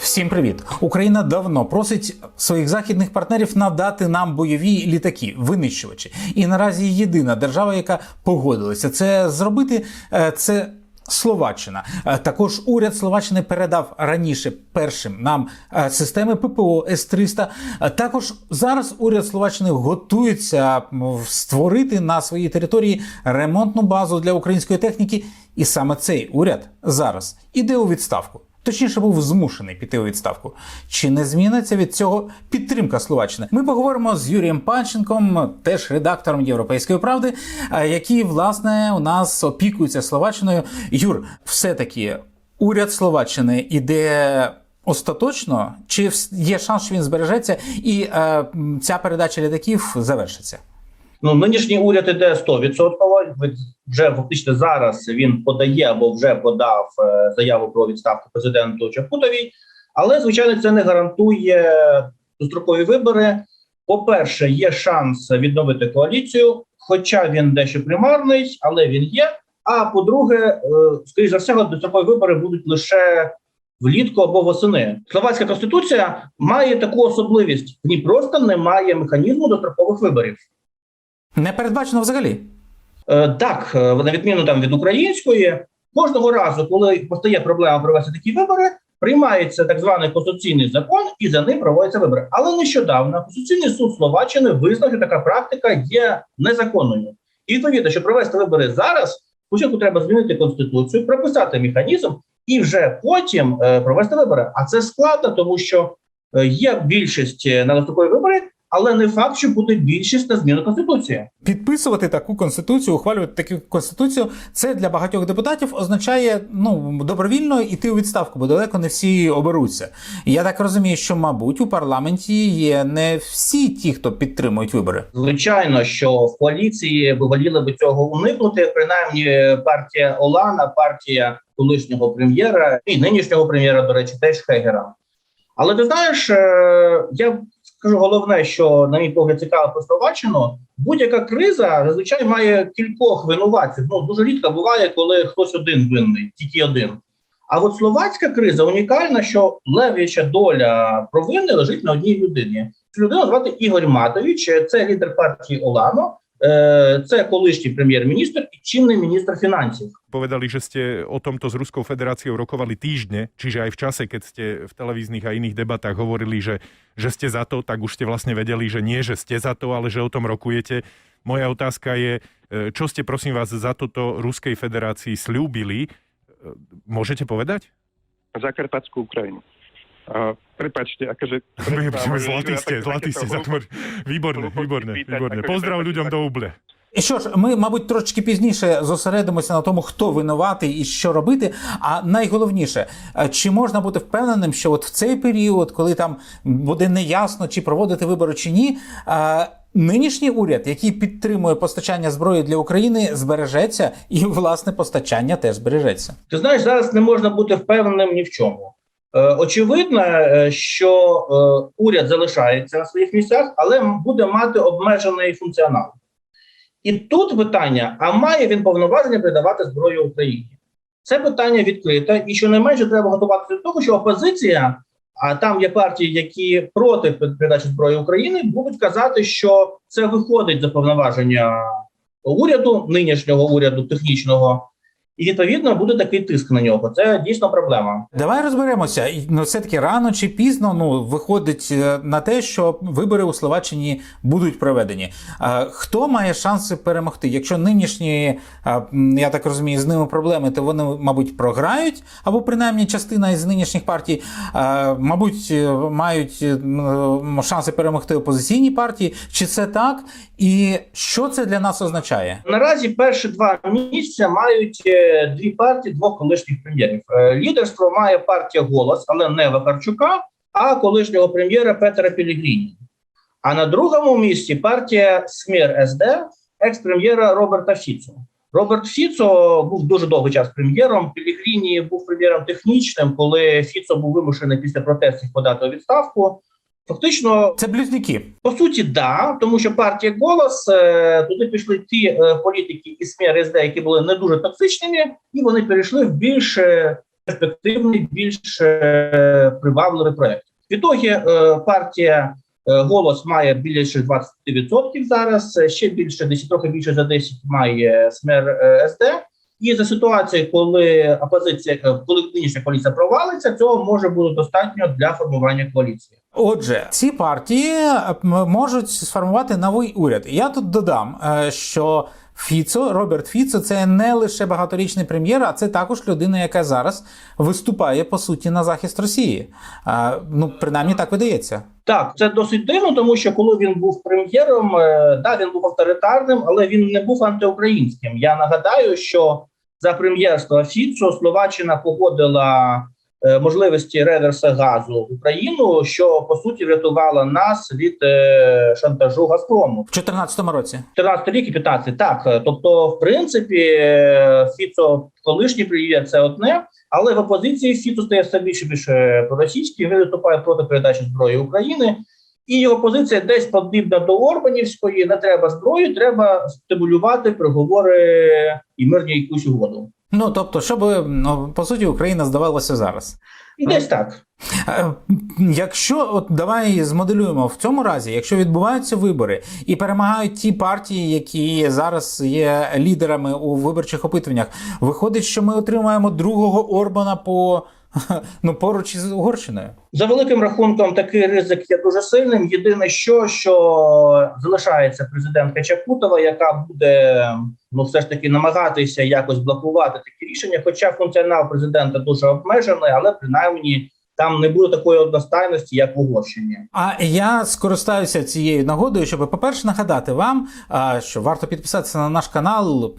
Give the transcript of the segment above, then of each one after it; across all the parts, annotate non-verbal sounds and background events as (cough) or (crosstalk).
Всім привіт! Україна давно просить своїх західних партнерів надати нам бойові літаки, винищувачі. І наразі єдина держава, яка погодилася це зробити, е, це. Словаччина Е, також уряд Словаччини передав раніше першим нам е, системи ППО С-300. Е, Також зараз уряд Словаччини готується створити на своїй території ремонтну базу для української техніки, і саме цей уряд зараз іде у відставку. Точніше, був змушений піти у відставку. Чи не зміниться від цього підтримка Словаччини? Ми поговоримо з Юрієм Панченком, теж редактором Європейської правди, е, який власне у нас опікується Словаччиною. Юр, все-таки уряд Словаччини іде остаточно, чи є шанс, що він збережеться, і е, ця передача літаків завершиться? Ну, нинішній уряд іде 100%. Ви- Вже фактично зараз він подає або вже подав е, заяву про відставку президенту Чапутовій. Але звичайно, це не гарантує дострокові вибори. По-перше, є шанс відновити коаліцію, хоча він дещо примарний, але він є. А по-друге, е, скоріш за все, дострокові вибори будуть лише влітку або восени. Словацька конституція має таку особливість: в ній просто немає механізму дострокових виборів. Не передбачено взагалі. Е, Так, е, на відміну там від української, кожного разу, коли постає проблема провести такі вибори, приймається так званий конституційний закон, і за ним проводяться вибори. Але нещодавно Конституційний суд Словаччини визнав, що така практика є незаконною. І відповідно, щоб провести вибори зараз, спочатку треба змінити конституцію, прописати механізм і вже потім е, провести вибори. А це складно, тому що е, є більшість е, на дострокові вибори, але не факт, що буде більшість на зміну конституції. Підписувати таку конституцію, ухвалювати таку конституцію, це для багатьох депутатів означає ну добровільно йти у відставку, бо далеко не всі оберуться. Я так розумію, що мабуть у парламенті є не всі ті, хто підтримують вибори. Звичайно, що в коаліції би воліли би цього уникнути. Принаймні, партія Олана, партія колишнього прем'єра і нинішнього прем'єра, до речі, теж Хегера. Але ти знаєш, е, я скажу головне, що на мій погляд цікаво про Словаччину. Будь-яка криза зазвичай має кількох винуватців. Ну дуже рідко буває, коли хтось один винний, тільки один. А от словацька криза унікальна, що левіча доля провини лежить на одній людині. Цю людину звати Ігор Матович, це лідер партії Олано, це колишній прем'єр-міністр і чинний міністр фінансів. Povedali, že ste o tomto s Ruskou federáciou rokovali týždne, čiže aj v čase, keď ste v televíznych a iných debatách hovorili, že, že ste za to, tak už ste vlastne vedeli, že nie, že ste za to, ale že o tom rokujete. Moja otázka je, e, čo ste prosím vás za toto Ruskej federácii slúbili? E, Môžete povedať? Zakarpatskú Ukrajinu. Prepačte, akože... (laughs) Zlatý ste, zlatý ste, Zatmor. Výborné, výborné, výborné. Pozdrav ľuďom do Uble. І що ж, ми, мабуть, трошки пізніше зосередимося на тому, хто винуватий і що робити. А найголовніше, чи можна бути впевненим, що от в цей період, коли там буде неясно, чи проводити вибори чи ні, нинішній уряд, який підтримує постачання зброї для України, збережеться, і власне постачання теж збережеться. Ти знаєш, зараз не можна бути впевненим ні в чому. Е, очевидно, е, що е, уряд залишається на своїх місцях, але буде мати обмежений функціонал. І тут питання: а має він повноваження передавати зброю Україні? Це питання відкрите, і щонайменше треба готуватися до того, що опозиція, а там є партії, які проти передачі зброї України, будуть казати, що це виходить за повноваження уряду, нинішнього уряду технічного, і відповідно буде такий тиск на нього. Це дійсно проблема. Давай розберемося. Ну, все-таки рано чи пізно ну, виходить е, на те, що вибори у Словаччині будуть проведені. Е, Хто має шанси перемогти? Якщо нинішні, е, я так розумію, з ними проблеми, то вони, мабуть, програють, або принаймні частина із нинішніх партій, мабуть, мають шанси перемогти опозиційні партії. Чи це так? І що це для нас означає? Наразі перші два місця мають дві партії двох колишніх прем'єрів. Е, Лідерство має партія голос, але не Вакарчука, а колишнього прем'єра Петра Пілігріні. А на другому місці партія Смір СД, екс-прем'єра Роберта Фіцо. Роберт Фіцо був дуже довгий час прем'єром. Пілігріні був прем'єром технічним, коли Фіцо був вимушений після протестів подати у відставку. Фактично, Це близнюки. по суті, да, тому що партія голос е, туди пішли ті е, політики із СМІ РСД, які були не дуже токсичними, і вони перейшли в більш е, перспективний, більш е, привабливий проект. В ітогі е, партія е, голос має більше 20% зараз. Ще більше, десь трохи більше за 10 має СМЕР СД. І за ситуації, коли опозиція, коли нинішня коаліція провалиться, цього може бути достатньо для формування коаліції. Отже, ці партії е, можуть сформувати новий уряд. Я тут додам, е, що Фіцо, Роберт Фіцо, це не лише багаторічний прем'єр, а це також людина, яка зараз виступає по суті на захист Росії. Е, Ну, принаймні так видається. Так, це досить дивно, тому що коли він був прем'єром, да, він був авторитарним, але він не був антиукраїнським. Я нагадаю, що за прем'єрства Фіцо Словаччина погодила е, можливості реверса газу в Україну, що по суті врятувала нас від е, шантажу Газпрому. В 2014 році. 14 рік і 15, так. Тобто, в принципі, Фіцо, колишній прем'єр, це одне, але в опозиції Фіцо стає все більше більше проросійський, він виступає проти передачі зброї України. І його позиція десь подібна до Орбанівської: не треба зброї, треба стимулювати переговори і мирні якусь угоду. Ну тобто, щоб ну, по суті Україна здавалася зараз. І десь так. Е, Якщо от давай змоделюємо в цьому разі, якщо відбуваються вибори і перемагають ті партії, які зараз є лідерами у виборчих опитуваннях, виходить, що ми отримаємо другого Орбана по (laughs) ну поруч із Угорщиною. За великим рахунком, такий ризик є дуже сильним. Єдине, що що залишається президентка Чапутова, яка буде ну все ж таки намагатися якось блокувати такі рішення. Хоча функціонал президента дуже обмежений, але принаймні там не буде такої одностайності, як в Угорщині. А я скористаюся цією нагодою, щоб, по-перше, нагадати вам, що варто підписатися на наш канал.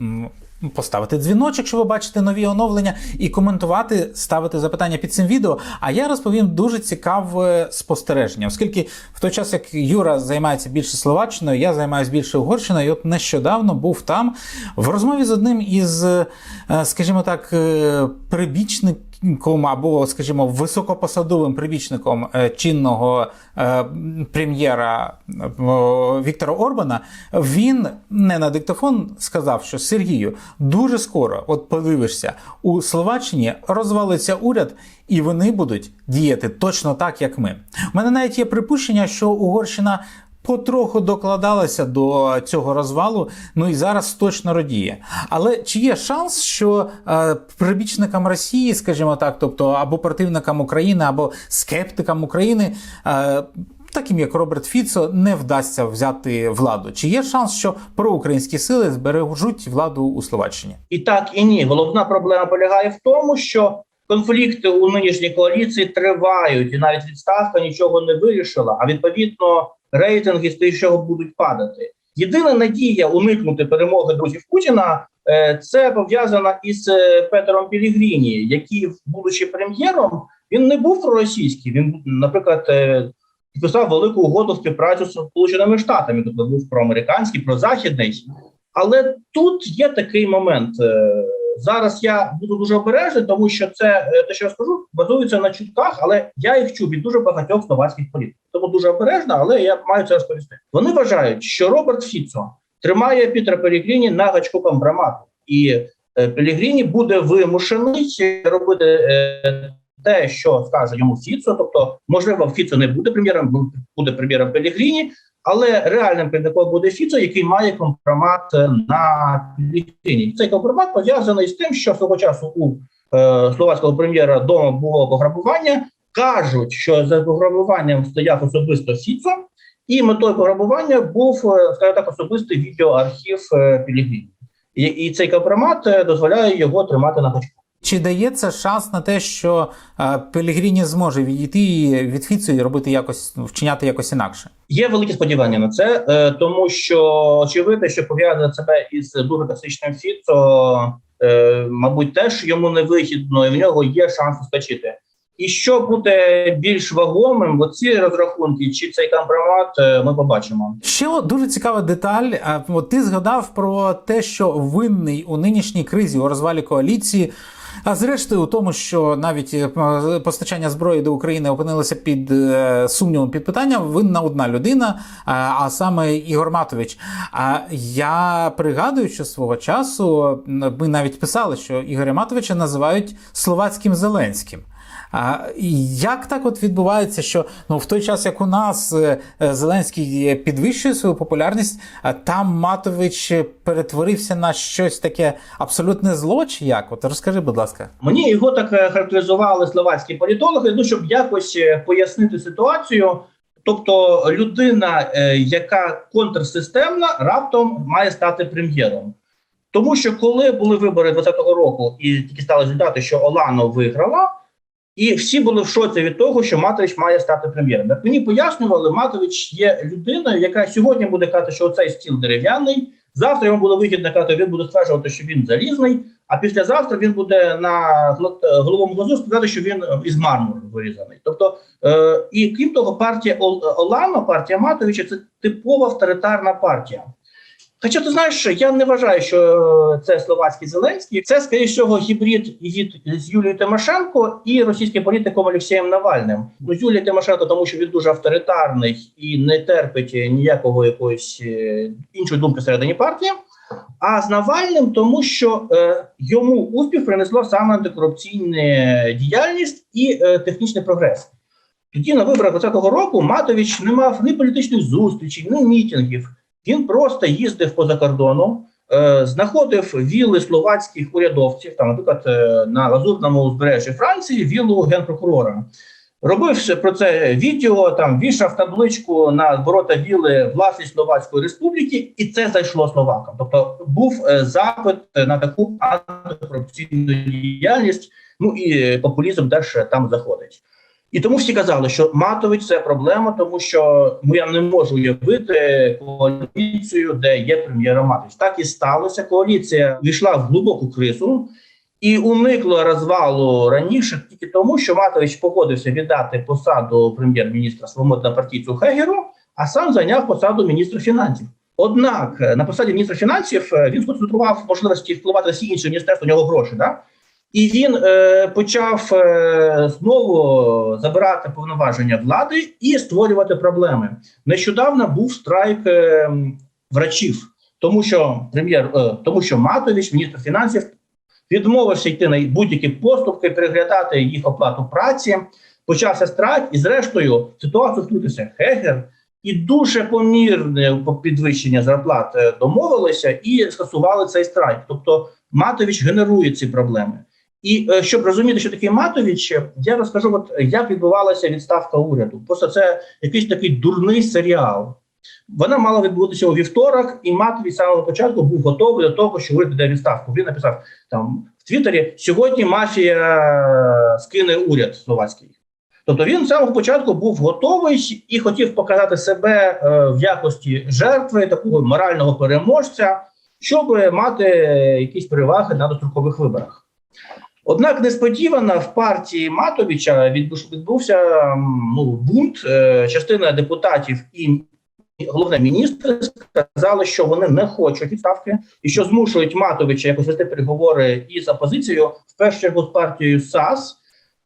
М, Поставити дзвіночок, щоб ви бачите нові оновлення, і коментувати, ставити запитання під цим відео. А я розповім дуже цікаве спостереження, оскільки в той час, як Юра займається більше Словаччиною, я займаюся більше Угорщиною. І от нещодавно був там в розмові з одним із, е, скажімо так, е, прибічником або, скажімо, високопосадовим прибічником е, чинного е, прем'єра е, Віктора Орбана. Він не на диктофон сказав, що Сергію дуже скоро, от подивишся, у Словаччині розвалиться уряд, і вони будуть діяти точно так, як ми. У мене навіть є припущення, що Угорщина. Потроху докладалася до цього розвалу, ну і зараз точно радіє. Але чи є шанс, що е, прибічникам Росії, скажімо так, тобто або противникам України, або скептикам України, е, таким як Роберт Фіцо, не вдасться взяти владу? Чи є шанс, що проукраїнські сили збережуть владу у Словаччині? І так, і ні. Головна проблема полягає в тому, що конфлікти у нинішній коаліції тривають, і навіть відставка нічого не вирішила. А відповідно, рейтинги з тих, чого будуть падати. Єдина надія уникнути перемоги друзів Путіна. е, Це пов'язано із е, Петером Пілігріні, який, будучи прем'єром, він не був проросійський. Він, наприклад, е, підписав велику угоду співпрацю з Сполученими Штатами, тобто був проамериканський, прозахідний. Але тут є такий момент. Зараз я буду дуже обережний, тому що це е, те, що я скажу, базується на чутках, але я їх чув від дуже багатьох словацьких політиків. Тому дуже обережно, але я маю це розповісти. Вони вважають, що Роберт Фіцо тримає Пітера Пелігріні на гачку компромату, і е, Пелігріні буде вимушений робити е, те, що скаже йому Фіцо. Тобто, можливо, Фіцо не буде прем'єром, буде прем'єром Пелігріні, але реальним керівником буде Фіцо, який має компромат е, на Пелігріні. Цей компромат пов'язаний з тим, що свого часу у е, словацького прем'єра вдома було пограбування. Кажуть, що за пограбуванням стояв особисто Фіцо, і метою пограбування був е, скажімо так особистий відеоархів е, Пілігріні. І, і цей компромат дозволяє його тримати на гачку. Чи дається шанс на те, що е, Пелігріні зможе відійти від Фіцо і робити якось ну, вчиняти якось інакше? Є великі сподівання на це, е, тому що очевидно, що пов'язане себе із дуже токсичним Фіцо, е, мабуть, теж йому не вигідно, і в нього є шанс ускочити. І що буде більш вагомим, оці розрахунки чи цей компромат, ми побачимо. Ще дуже цікава деталь. Ти згадав про те, що винний у нинішній кризі у розвалі коаліції А зрештою, у тому, що навіть е, постачання зброї до України опинилося під е, сумнівом під питанням, винна одна людина, а, а саме Ігор Матович. А я пригадую, що свого часу ми навіть писали, що Ігоря Матовича називають словацьким Зеленським. А як так от відбувається, що ну в той час, як у нас е, е, Зеленський підвищує свою популярність, там Матович перетворився на щось таке абсолютне зло, чи як? От розкажи, будь ласка. Мені його так е, характеризували словацькі політологи, ну щоб якось е, пояснити ситуацію. Тобто, людина, е, яка контрсистемна, раптом має стати прем'єром. Тому що коли були вибори 2020 року, і тільки стали результати, що Олано виграла, і всі були в шоці від того, що Матович має стати прем'єром. Як мені пояснювали, Матович є людиною, яка сьогодні буде казати, що цей стіл дерев'яний. Завтра йому буде вигідно казати, він буде стверджувати, що він залізний. А післязавтра він буде на е, головому глазу сказати, що він із мармуру вирізаний. Тобто, е, і крім того, партія Ол- Олано, партія Матовича, це типова авторитарна партія. Хоча ти знаєш, я не вважаю, що це словацький Зеленський. Це, скоріше гібрид з Юлією Тимошенко і російським політиком Олексієм Навальним. Ну, Юлія Тимошенко, тому що він дуже авторитарний і не терпить ніякого якоїсь е, іншої думки всередині партії. А з Навальним, тому що е, йому успіх принесло саме антикорупційна діяльність і е, технічний прогрес. Тоді на виборах 2020 року Матович не мав ні політичних зустрічей, ні мітингів. Він просто їздив поза кордону, е, знаходив віли словацьких урядовців, там, наприклад, е, на лазурному узбережжі Франції вілу генпрокурора. Робив про це відео, там вішав табличку на ворота віли власність Словацької республіки, і це зайшло словакам. Тобто був е, запит на таку антикорупційну діяльність. Ну і популізм теж там заходить. І тому всі казали, що Матович це проблема, тому що ну, я не можу уявити коаліцію, де є прем'єра Матович. Так і сталося. Коаліція війшла в глибоку кризу і уникла розвалу раніше тільки тому, що Матович погодився віддати посаду прем'єр-міністра свободна партійцю Хегеру, а сам зайняв посаду міністра фінансів. Однак е, на посаді міністра фінансів е, він сконцентрував можливості впливати на всі інші міністерства, у нього гроші. Да? І він е, почав е, знову забирати повноваження влади і створювати проблеми. Нещодавно був страйк е, врачів, тому що прем'єр, е, тому що Матович, міністр фінансів, відмовився йти на будь-які поступки, переглядати їх оплату праці. Почався страйк, і зрештою ситуацію втрутився Хегер. І дуже помірне підвищення зарплат е, домовилися і скасували цей страйк. Тобто Матович генерує ці проблеми. І е, щоб розуміти, що таке Матович, я розкажу, от як відбувалася відставка уряду. Просто це якийсь такий дурний серіал. Вона мала відбутися у вівторок, і Матович з самого початку був готовий до того, що уряд піде відставку. Він написав там в Твіттері: сьогодні мафія скине уряд словацький. Тобто він з самого початку був готовий і хотів показати себе е, в якості жертви такого морального переможця, щоб мати якісь переваги на дострокових виборах. Однак несподівано в партії Матовича відбувся ну, бунт. Е, Частина депутатів і головне міністри сказали, що вони не хочуть відставки і що змушують Матовича якось вести переговори із опозицією в першу чергу з партією САС.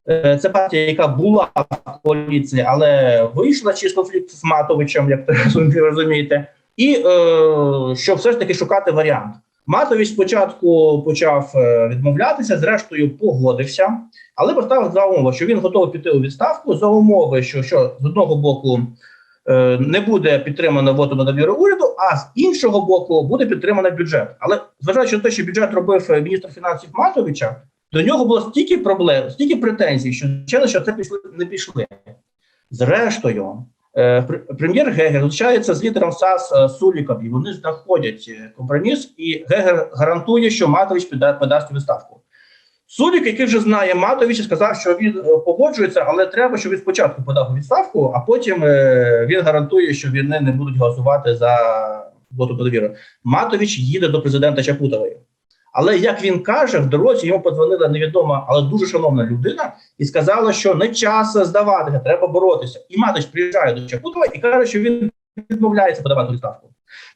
Е, Це партія, яка була в коаліції, але вийшла через конфлікт з Матовичем, як (laughs) ви розумієте, і е, щоб все ж таки шукати варіант. Матович спочатку почав е, відмовлятися, зрештою погодився, але поставив за умови, що він готовий піти у відставку за умови, що, що з одного боку е, не буде підтримано воту на довіру уряду, а з іншого боку буде підтримано бюджет. Але зважаючи на те, що бюджет робив е, міністр фінансів Матовича, до нього було стільки проблем, стільки претензій, що звичайно, що це пішли не пішли. Зрештою, прем'єр Гегер зустрічається з лідером САС е, Суліком, і вони знаходять е, компроміс, і Гегер гарантує, що Матович подасть відставку. Сулік, який вже знає Матовича, сказав, що він е, погоджується, але треба, щоб він спочатку подав відставку, а потім е, він гарантує, що вони не будуть голосувати за воту довіру. Матович їде до президента Чапутової. Але як він каже, в дорозі йому подзвонила невідома, але дуже шановна людина, і сказала, що не час здаватися, треба боротися. І Матич приїжджає до Чапутова і каже, що він відмовляється подавати відставку.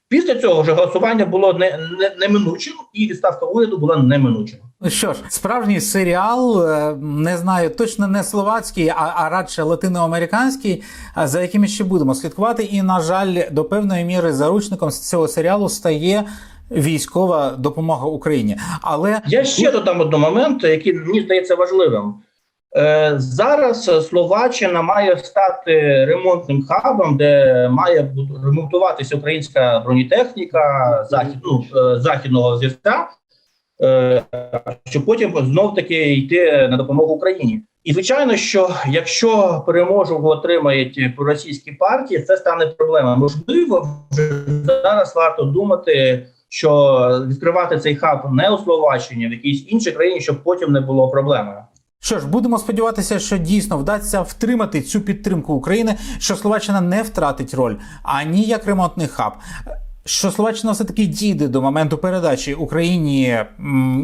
Після цього вже голосування було не, не, неминучим, і відставка уряду була неминучим. Ну що ж, справжній серіал, е, не знаю, точно не словацький, а, а радше латиноамериканський, за яким ще будемо слідкувати. І, на жаль, до певної міри заручником цього серіалу стає військова допомога Україні. Але Я ще додам один момент, який мені здається важливим. Е, зараз Словаччина має стати ремонтним хабом, де має ремонтуватися українська бронетехніка захід, ну, е, західного зв'язка, е, щоб потім знов таки йти на допомогу Україні. І звичайно, що якщо переможу отримають проросійські партії, це стане проблемою. Можливо, вже зараз варто думати, що відкривати цей хаб не у Словаччині, в якійсь іншій країні, щоб потім не було проблеми. Що ж, будемо сподіватися, що дійсно вдасться втримати цю підтримку України, що Словаччина не втратить роль ані як ремонтний хаб. Що Словаччина все таки дійде до моменту передачі Україні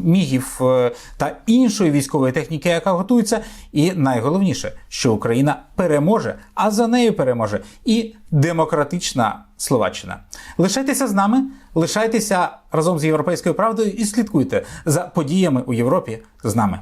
мігів е, та іншої військової техніки, яка готується, і найголовніше, що Україна переможе, а за нею переможе і демократична Словаччина. Лишайтеся з нами, лишайтеся разом з європейською правдою і слідкуйте за подіями у Європі з нами.